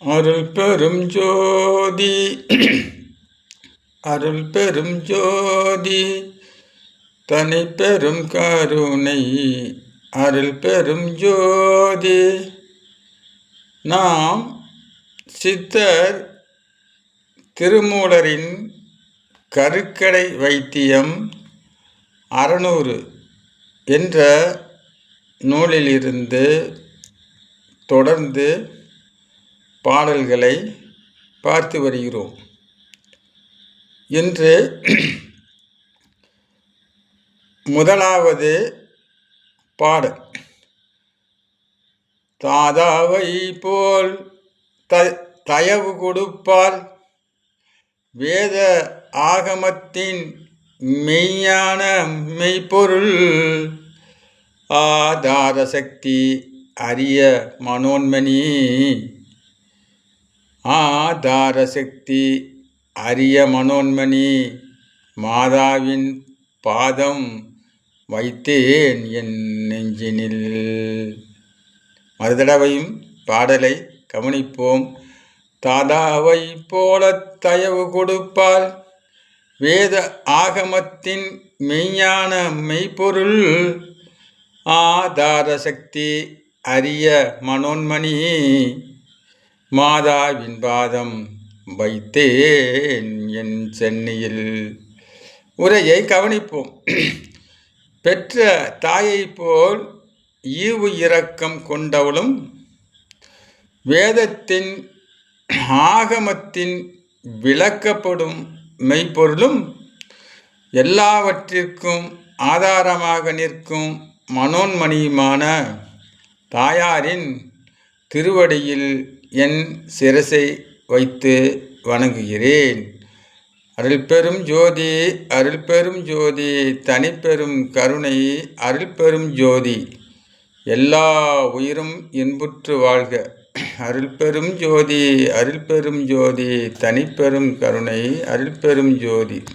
அருள் பெரும் ஜோதி. அருள் பெரும் ஜோதி. தனி பெரும் கருணை. அருள் பெரும் ஜோதி. நாம் சித்தர் திருமூலரின் கருக்கடை வைத்தியம் அறநூறு என்ற நூலிலிருந்து தொடர்ந்து பாடல்களை பார்த்து வருகிறோம். இன்று முதலாவது பாடல். தாதாவை போல் த தயவு கொடுப்பால் வேத ஆகமத்தின் மெய்யான மெய்ப்பொருள் ஆதார சக்தி அரிய மனோன்மணி. ஆதார சக்தி அரிய மனோன்மணி மாதாவின் பாதம் வைத்தேன் என் நெஞ்சினில். மறுதடவையும் பாடலை கவனிப்போம். தாதாவை போல தயவு கொடுப்பால் வேத ஆகமத்தின் மெய்ஞான மெய்ப்பொருள் ஆதார சக்தி அரிய மனோன்மணி மாதாவின் பாதம் வைத்தேன் என் சென்னையில். உரையை கவனிப்போம். பெற்ற தாயை போல் ஈவு இரக்கம் கொண்டவளும் வேதத்தின் ஆகமத்தின் விளக்கப்படும் மெய்ப்பொருளும் எல்லாவற்றிற்கும் ஆதாரமாக நிற்கும் மனோன்மணியுமான தாயாரின் திருவடியில் என் சிரசை வைத்து வணங்குகிறேன். அருள் பெரும் ஜோதி அருள் பெரும் ஜோதி தனிப்பெரும் கருணை அருள் பெரும் ஜோதி எல்லா உயிரும் இன்புற்று வாழ்க. அருள் பெரும் ஜோதி அருள் பெரும் ஜோதி தனிப்பெரும் கருணை அருள் பெரும் ஜோதி.